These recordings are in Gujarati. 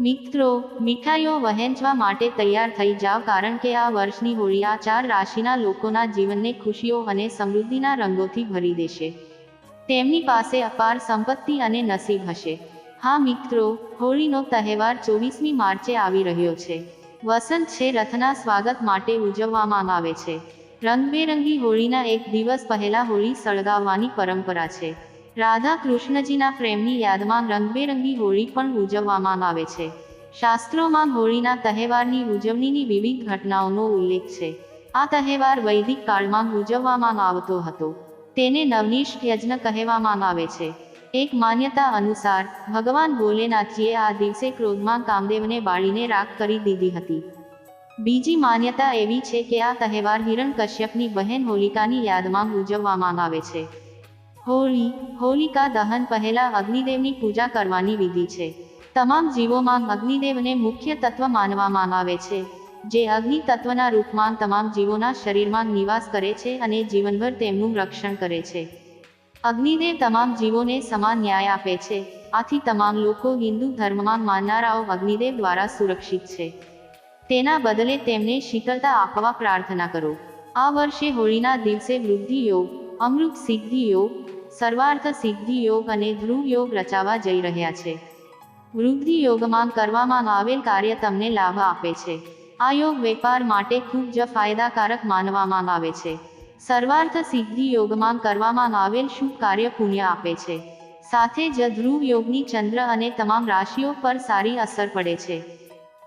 મિત્રો, મીઠાઈઓ વહેંચવા માટે તૈયાર થઈ જાવ કારણ કે આ વર્ષની હોળી આ ચાર રાશિના લોકોના જીવનને ખુશીઓ અને સમૃદ્ધિના રંગોથી ભરી દેશે. તેમની પાસે અપાર સંપત્તિ અને નસીબ હશે. હા મિત્રો, હોળીનો તહેવાર ચોવીસમી માર્ચે આવી રહ્યો છે. વસંત છે રથના સ્વાગત માટે ઉજવવામાં આવે છે. રંગબેરંગી હોળીના એક દિવસ પહેલા હોળી સળગાવવાની પરંપરા છે. રાધા કૃષ્ણજીના પ્રેમની યાદમાં રંગબેરંગી હોળી પણ ઉજવવામાં આવે છે. શાસ્ત્રોમાં હોળીના તહેવારની ઉજવણીની વિવિધ ઘટનાઓનો ઉલ્લેખ છે. આ તહેવાર વૈદિક કાળમાં ઉજવવામાં આવતો હતો. તેને નવનીશ યજ્ઞ કહેવામાં આવે છે. એક માન્યતા અનુસાર, ભગવાન ભોલેનાથજીએ આ દિવસે ક્રોધમાં કામદેવને બાળીને રાખ કરી દીધી હતી. બીજી માન્યતા એવી છે કે આ તહેવાર હિરણ કશ્યપની બહેન હોલિકાની યાદમાં ઉજવવામાં આવે છે. હોળી, હોલિકા દહન પહેલા અગ્નિદેવની પૂજા કરવાની વિધિ છે. તમામ જીવોમાં અગ્નિદેવને મુખ્ય તત્વ માનવામાં આવે છે, જે અગ્નિ તત્વના રૂપમાં તમામ જીવોના શરીરમાં નિવાસ કરે છે અને જીવનભર તેમનું રક્ષણ કરે છે. અગ્નિદેવ તમામ જીવોને સમાન ન્યાય આપે છે, આથી તમામ લોકો હિન્દુ ધર્મમાં માનનારાઓ અગ્નિદેવ દ્વારા સુરક્ષિત છે. તેના બદલે તેમને શીતળતા આપવા પ્રાર્થના કરો. આ વર્ષે હોળીના દિવસે વૃદ્ધિ યોગ અમૃત સિદ્ધિ યોગ સર્વાર્થ સિદ્ધિ યોગ અને ધ્રુવ યોગ રચાવા જઈ રહ્યા છે. વૃદ્ધિ યોગમાં કરવામાં આવેલ કાર્ય તમને લાભ આપે છે. આ યોગ વેપાર માટે ખૂબ જ ફાયદાકારક માનવામાં આવે છે. સર્વાર્થ સિદ્ધિ યોગમાં કરવામાં આવેલ શુભ કાર્ય પુણ્ય આપે છે. સાથે જ ધ્રુવ યોગની ચંદ્ર અને તમામ રાશિઓ પર સારી અસર પડે છે.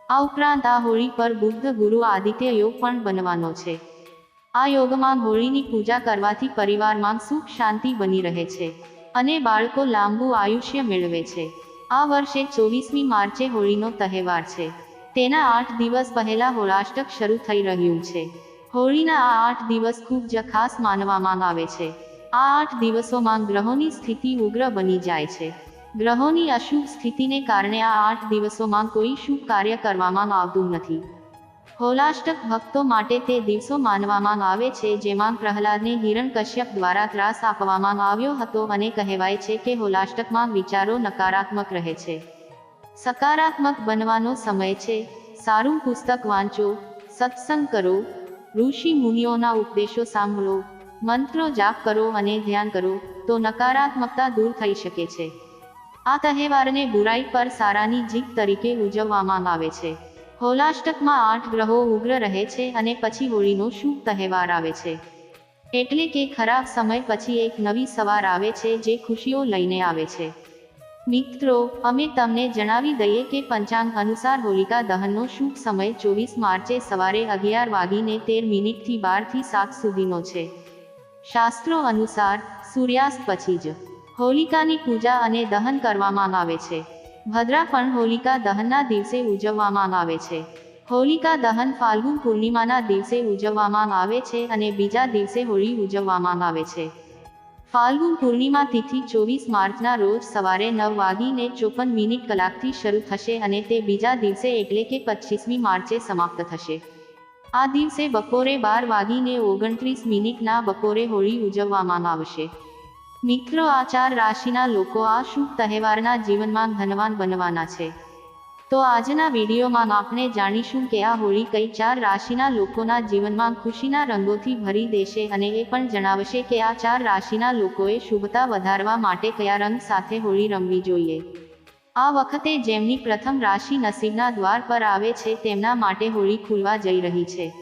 આ ઉપરાંત આ હોળી પર બુદ્ધ ગુરુ આદિત્ય યોગ પણ બનવાનો છે. આ યોગમાં હોળીની પૂજા કરવાથી પરિવારમાં સુખ શાંતિ બની રહે છે અને બાળકો લાંબુ આયુષ્ય મેળવે છે. આ વર્ષે ચોવીસમી માર્ચે હોળીનો તહેવાર છે. તેના આઠ દિવસ પહેલા હોળાષ્ટક શરૂ થઈ રહ્યું છે. હોળીના આ આઠ દિવસ ખૂબ જ ખાસ માનવામાં આવે છે. આ આઠ દિવસોમાં ગ્રહોની સ્થિતિ ઉગ્ર બની જાય છે. ગ્રહોની અશુભ સ્થિતિને કારણે આ આઠ દિવસોમાં કોઈ શુભ કાર્ય કરવામાં આવતું નથી. હોલાષ્ટક ભક્તો માટે તે દિવસો માનવામાં આવે છે, જેમાં પ્રહલાદને હિરણકશ્યપ દ્વારા ત્રાસ આપવામાં આવ્યો હતો અને કહેવાય છે કે હોલાષ્ટકમાં વિચારો નકારાત્મક રહે છે. સકારાત્મક બનવાનો સમય છે. સારું પુસ્તક વાંચો, સત્સંગ કરો, ઋષિ મુનિઓના ઉપદેશો સાંભળો, મંત્રો જાપ કરો અને ધ્યાન કરો, તો નકારાત્મકતા દૂર થઈ શકે છે. આ તહેવારને બુરાઈ પર સારાની જીત તરીકે ઉજવવામાં આવે છે. હોલાષ્ટકમાં આઠ ગ્રહો ઉગ્ર રહે છે અને પછી હોળીનો શુભ તહેવાર આવે છે. એટલે કે ખરાબ સમય પછી એક નવી સવાર આવે છે જે ખુશીઓ લઈને આવે છે. મિત્રો, અમે તમને જણાવી દઈએ કે પંચાંગ અનુસાર હોલિકા દહનનો શુભ સમય ચોવીસ માર્ચે સવારે અગિયાર વાગીને તેર મિનિટથી બારથી સાત સુધીનો છે. શાસ્ત્રો અનુસાર સૂર્યાસ્ત પછી જ હોલિકાની પૂજા અને દહન કરવામાં આવે છે. ભદ્રા પણ હોલિકા દહનના દિવસે ઉજવવામાં આવે છે. હોલિકા દહન ફાલ્ગુન પૂર્ણિમાના દિવસે ઉજવવામાં આવે છે અને બીજા દિવસે હોળી ઉજવવામાં આવે છે. ફાલ્ગુન પૂર્ણિમા તિથિ ચોવીસ માર્ચના રોજ સવારે નવ વાગીને ચોપન મિનિટ કલાકથી શરૂ થશે અને તે બીજા દિવસે એટલે કે પચીસમી માર્ચે સમાપ્ત થશે. આ દિવસે બપોરે બાર વાગીને ઓગણત્રીસ મિનિટના બપોરે હોળી ઉજવવામાં આવશે. મિત્રો આ ચાર રાશિના લોકો આ શુભ તહેવારના જીવનમાં ધનવાન બનવાના છે. તો આજના વિડીયોમાં આપણે જાણીશું કે આ હોળી કઈ ચાર રાશિના લોકોના જીવનમાં ખુશીના રંગોથી ભરી દેશે અને એ પણ જણાવશે કે આ ચાર રાશિના લોકોએ શુભતા વધારવા માટે કયા રંગ સાથે હોળી રમવી જોઈએ. આ વખતે જેમની પ્રથમ રાશિ નસીબના દ્વાર પર આવે છે તેમના માટે હોળી ખુલવા જઈ રહી છે.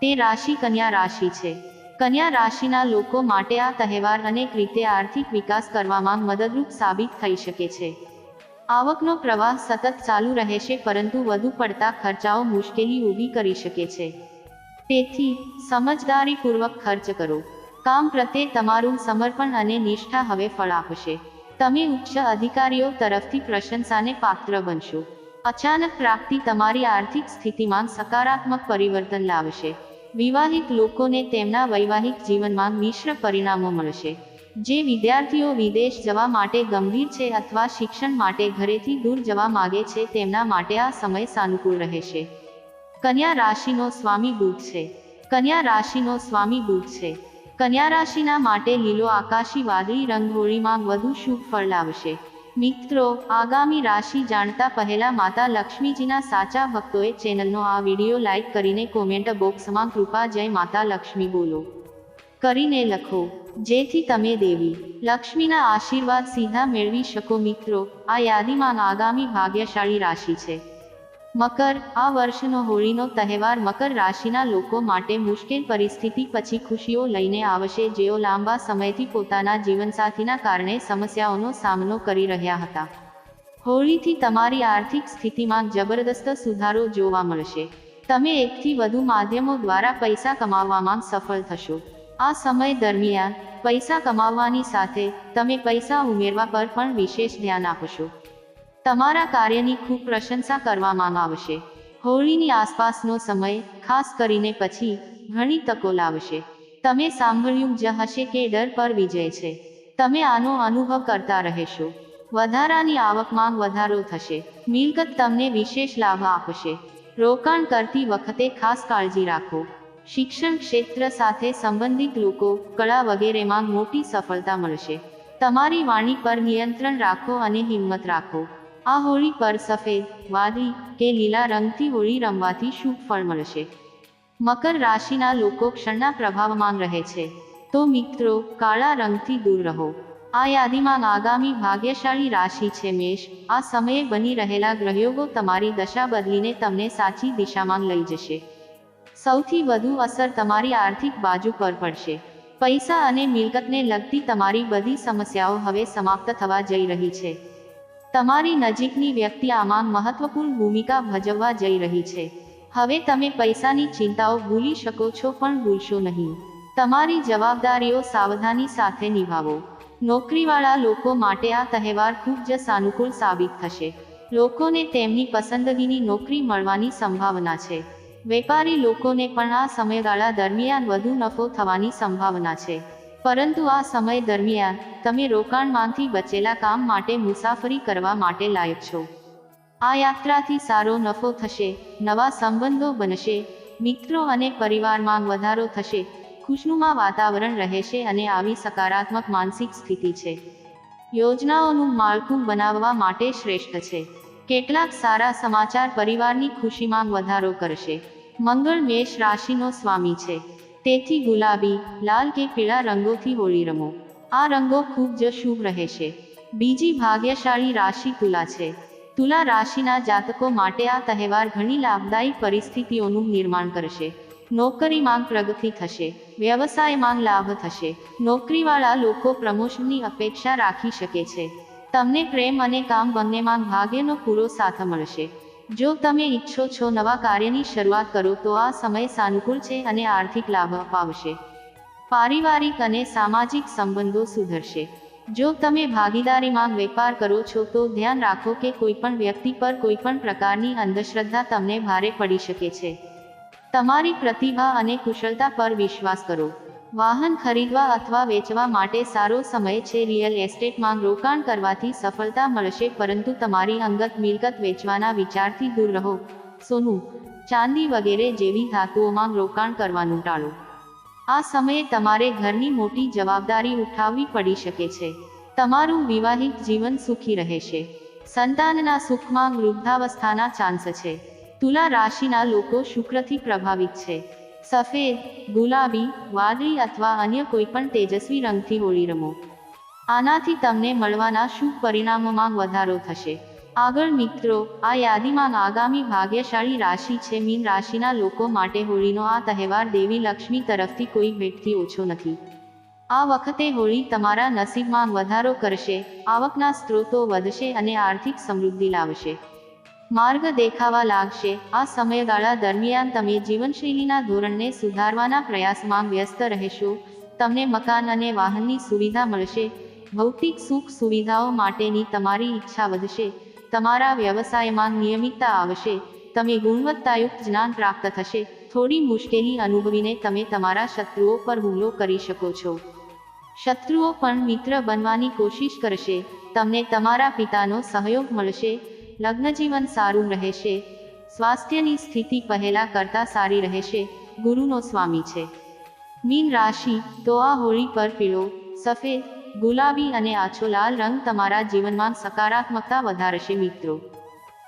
તે રાશિ કન્યા રાશિ છે. કન્યા રાશિના લોકો માટે આ તહેવાર અનેક રીતે આર્થિક વિકાસ કરવામાં મદદરૂપ સાબિત થઈ શકે છે. આવકનો પ્રવાહ સતત ચાલુ રહેશે પરંતુ વધુ પડતા ખર્ચાઓ મુશ્કેલી ઊભી કરી શકે છે. તેથી, સમજદારીપૂર્વક ખર્ચ કરો. કામ પ્રત્યે તમારું સમર્પણ અને નિષ્ઠા હવે ફળ આપશે તમે ઉચ્ચ અધિકારીઓ તરફથી પ્રશંસાને પાત્ર બનશો. અચાનક પ્રાપ્તિ તમારી આર્થિક સ્થિતિમાં સકારાત્મક પરિવર્તન લાવશે. વિવાહિત લોકોને તેમના વૈવાહિક જીવનમાં મિશ્ર પરિણામો મળશે. જે વિદ્યાર્થીઓ વિદેશ જવા માટે ગંભીર છે અથવા શિક્ષણ માટે ઘરેથી દૂર જવા માગે છે તેમના માટે આ સમય સાનુકૂળ રહેશે. કન્યા રાશિનો સ્વામી બુધ છે. કન્યા રાશિનો સ્વામી બુધ છે. કન્યા રાશિના માટે લીલો આકાશી વાદળી રંગ હોળીમાં વધુ શુભ ફળ લાવશે. મિત્રો, આગામી રાશિ જાણતા પહેલા માતા લક્ષ્મીજીના સાચા ભક્તોએ ચેનલનો આ વીડિયો લાઈક કરીને કોમેન્ટ બોક્સમાં કૃપા જય માતા લક્ષ્મી બોલો. કરીને લખો, જેથી તમે દેવી, લક્ષ્મીના આશીર્વાદ સીધા મેળવી શકો મિત્રો. આ યાદીમાં આગામી ભાગ્યશાળી રાશિ છે. મકર, આ વર્ષનો હોળીનો તહેવાર મકર રાશિના લોકો માટે મુશ્કેલ પરિસ્થિતિ પછી ખુશીઓ લઈને આવશે જેઓ લાંબા સમયથી પોતાના જીવનસાથીના કારણે સમસ્યાઓનો સામનો કરી રહ્યા હતા. હોળીથી તમારી આર્થિક સ્થિતિમાં જબરદસ્ત સુધારો જોવા મળશે. તમે એકથી વધુ માધ્યમો દ્વારા પૈસા કમાવવામાં સફળ થશો. આ સમય દરમિયાન પૈસા કમાવવાની સાથે તમે પૈસા ઉમેરવા પર પણ વિશેષ ધ્યાન આપશો. તમારા કાર્યની ખૂબ પ્રશંસા કરવામાં આવશે. હોળીની આસપાસનો સમય, ખાસ કરીને પછી, ઘણી તકો લાવશે. તમે સાંભળ્યું જ હશે કે ડર પર વિજય છે. તમે આનો અનુભવ કરતા રહેશો. વધારાની આવકમાં વધારો થશે. મિલકત તમને વિશેષ લાભ આપશે. રોકાણ કરતી વખતે ખાસ કાળજી રાખો. શિક્ષણ ક્ષેત્ર સાથે સંબંધિત લોકો, કળા વગેરેમાં મોટી સફળતા મળશે. તમારી વાણી પર નિયંત્રણ રાખો અને હિંમત રાખો. આ હોળી પર સફેદ, વાદળી કે લીલા રંગથી હોળી રમવાથી શુભ ફળ મળશે. મકર રાશિના લોકો ક્ષણના પ્રભાવમાં રહે છે. તો મિત્રો, કાળા રંગથી દૂર રહો. આ યાદીમાં આગામી ભાગ્યશાળી રાશિ છે મેષ. આ સમયે બની રહેલા ગ્રહયોગો તમારી દશા બદલીને તમને સાચી દિશામાં લઈ જશે. સૌથી વધુ અસર તમારી આર્થિક બાજુ પર પડશે. પૈસા અને મિલકતને લગતી તમારી બધી સમસ્યાઓ હવે સમાપ્ત થવા જઈ રહી છે. તમારી નજીકની વ્યક્તિ આમાં મહત્વપૂર્ણ ભૂમિકા ભજવવા જઈ રહી છે. હવે તમે પૈસાની ચિંતાઓ ભૂલી શકો છો પણ ભૂલશો નહીં. તમારી જવાબદારીઓ સાવધાની સાથે નિભાવો. નોકરીવાળા લોકો માટે આ તહેવાર ખૂબ જ સાનુકૂળ સાબિત થશે. લોકોને તેમની પસંદગીની નોકરી મળવાની સંભાવના છે. વેપારી લોકોને પણ આ સમયગાળા દરમિયાન વધુ નફો થવાની સંભાવના છે. પરંતુ આ સમય દરમિયાન તમે રોકાણમાંથી બચેલા કામ માટે મુસાફરી કરવા માટે લાયક છો. આ યાત્રાથી સારો નફો થશે, નવા સંબંધો બનશે, મિત્રો અને પરિવારમાં વધારો થશે, ખુશનુમા વાતાવરણ રહેશે અને આવી સકારાત્મક માનસિક સ્થિતિ છે. યોજનાઓનું માળખું બનાવવા માટે શ્રેષ્ઠ છે. કેટલાક સારા સમાચાર પરિવારની ખુશીમાં વધારો કરશે. મંગળ મેષ રાશિનો સ્વામી છે. તેથી ગુલાબી, લાલ કે પીળા રંગોથી હોળી રમો. આ રંગો ખૂબ જ શુભ રહેશે બીજી ભાગ્યશાળી રાશિ તુલા છે. તુલા રાશિના જાતકો માટે આ તહેવાર ઘણી લાભદાયી પરિસ્થિતિઓનું નિર્માણ કરશે. નોકરીમાં પ્રગતિ થશે, વ્યવસાયમાં લાભ થશે, નોકરીવાળા લોકો પ્રમોશનની અપેક્ષા રાખી શકે છે. તમને પ્રેમ અને કામ બંનેમાં ભાગ્યનો પૂરો સાથ મળશે. જો તમે ઈચ્છો છો નવા કાર્યની શરૂઆત કરો, તો આ સમય સાનુકૂળ છે અને આર્થિક લાભ અપાવશે. પારિવારિક અને સામાજિક સંબંધો સુધરશે. જો તમે ભાગીદારીમાં વેપાર કરો છો, તો ધ્યાન રાખો કે કોઈપણ વ્યક્તિ પર કોઈપણ પ્રકારની અંધશ્રદ્ધા તમને ભારે પડી શકે છે. તમારી પ્રતિભા અને કુશળતા પર વિશ્વાસ કરો. વાહન ખરીદવા અથવા વેચવા માટે સારો સમય છે. રિયલ એસ્ટેટમાં રોકાણ કરવાથી સફળતા મળશે, પરંતુ તમારી અંગત મિલકત વેચવાના વિચારથી દૂર રહો. સોનું, ચાંદી વગેરે જેવી ધાતુઓમાં રોકાણ કરવાનું ટાળો. આ સમયે તમારે ઘરની મોટી જવાબદારી ઉઠાવવી પડી શકે છે. તમારું વિવાહિક જીવન સુખી રહેશે. સંતાનના સુખમાં વૃદ્ધાવસ્થાના ચાન્સ છે. તુલા રાશિના લોકો શુક્રથી પ્રભાવિત છે. સફેદ, ગુલાબી, વાદળી અથવા અન્ય કોઈપણ તેજસ્વી રંગથી હોળી રમો. આનાથી તમને મળવાના શુભ પરિણામોમાં વધારો થશે. આગળ મિત્રો, આ યાદીમાં આગામી ભાગ્યશાળી રાશિ છે. મીન રાશિના લોકો માટે હોળીનો આ તહેવાર દેવી લક્ષ્મી તરફથી કોઈ ભેટથી ઓછો નથી. આ વખતે હોળી તમારા નસીબમાં વધારો કરશે, આવકના સ્ત્રોતો વધશે અને આર્થિક સમૃદ્ધિ લાવશે. માર્ગ દેખાવા લાગશે. આ સમયગાળા દરમિયાન તમે જીવનશૈલીના ધોરણને સુધારવાના પ્રયાસમાં વ્યસ્ત રહેશો. તમને મકાન અને વાહનની સુવિધા મળશે. ભૌતિક સુખ સુવિધાઓ માટેની તમારી ઈચ્છા વધશે. તમારા વ્યવસાયમાં નિયમિતતા આવશે. તમે ગુણવત્તાયુક્ત જ્ઞાન પ્રાપ્ત થશે. થોડી મુશ્કેલી અનુભવીને તમે તમારા શત્રુઓ પર હુમલો કરી શકો છો. શત્રુઓ પણ મિત્ર બનવાની કોશિશ કરશે. તમને તમારા પિતાનો સહયોગ મળશે. લગ્નજીવન સારું રહેશે, સ્વાસ્થ્યની સ્થિતિ પહેલા કરતા સારી રહેશે, ગુરુનો સ્વામી છે. મીન રાશિ, તો આ હોળી પર પીળો, સફેદ, ગુલાબી અને આછો લાલ રંગ તમારા જીવનમાં સકારાત્મકતા વધારશે મિત્રો.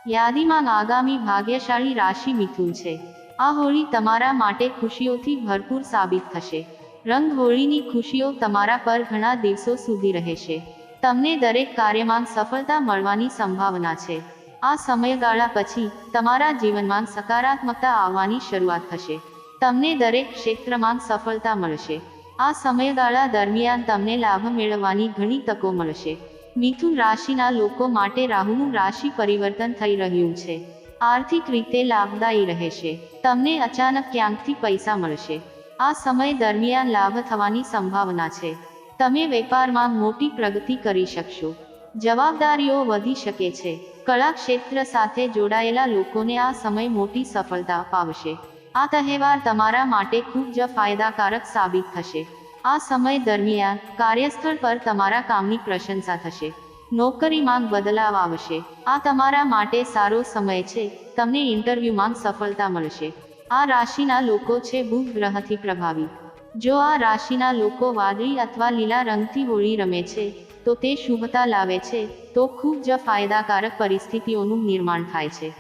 યાદીમાં આગામી ભાગ્યશાળી રાશિ મિથુન છે. આ હોળી તમારા માટે ખુશીઓથી ભરપૂર સાબિત થશે. રંગ હોળીની ખુશીઓ તમારા પર ઘણા દિવસો સુધી રહેશે. તમને દરેક કાર્યમાં સફળતા મળવાની સંભાવના છે. આ સમયગાળા પછી તમારા જીવનમાં સકારાત્મકતા આવવાની શરૂઆત થશે. તમને દરેક ક્ષેત્રમાં સફળતા મળશે. આ સમયગાળા દરમિયાન તમને લાભ મેળવવાની ઘણી તકો મળશે. મિથુન રાશિના લોકો માટે રાહુનું રાશિ પરિવર્તન થઈ રહ્યું છે. આર્થિક રીતે લાભદાયી રહેશે. તમને અચાનક ક્યાંકથી પૈસા મળશે. આ સમય દરમિયાન લાભ થવાની સંભાવના છે. તમે વેપારમાં મોટી પ્રગતિ કરી શકશો. જવાબદારીઓ વધી શકે છે. કળા ક્ષેત્ર સાથે જોડાયેલા લોકોને આ સમય મોટી સફળતા અપાવશે આ તહેવાર તમારા માટે ખૂબ જ ફાયદાકારક સાબિત થશે. આ સમય દરમિયાન કાર્યસ્થળ પર તમારા કામની પ્રશંસા થશે. નોકરીમાં બદલાવ આવશે. આ તમારા માટે સારો સમય છે. તમને ઇન્ટરવ્યૂમાં સફળતા મળશે. આ રાશિના લોકો છે બુધ ગ્રહથી પ્રભાવિત જો આ રાશિના લોકો વાદળી અથવા લીલા રંગથી હોળી રમે છે તો તે શુભતા લાવે છે, તો ખૂબ જ ફાયદાકારક પરિસ્થિતિઓનું નિર્માણ થાય છે.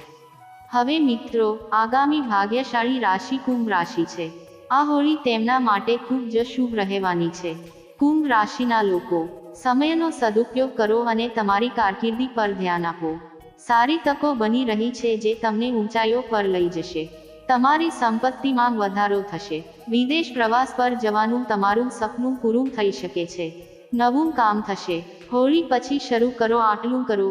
હવે મિત્રો, આગામી ભાગ્યશાળી રાશિ કુંભ રાશિ છે. આ હોળી તેમના માટે ખૂબ જ શુભ રહેવાની છે. કુંભ રાશિના લોકો, સમયનો સદુપયોગ કરો અને તમારી કારકિર્દી પર ધ્યાન આપો. સારી તકો બની રહી છે જે તમને ઊંચાઈઓ પર લઈ જશે. તમારી સંપત્તિમાં વધારો થશે. વિદેશ પ્રવાસ પર જવાનું તમારું સપનું પૂરું થઈ શકે છે. નવું કામ થશે. હોળી પછી શરૂ કરો આટલું કરો.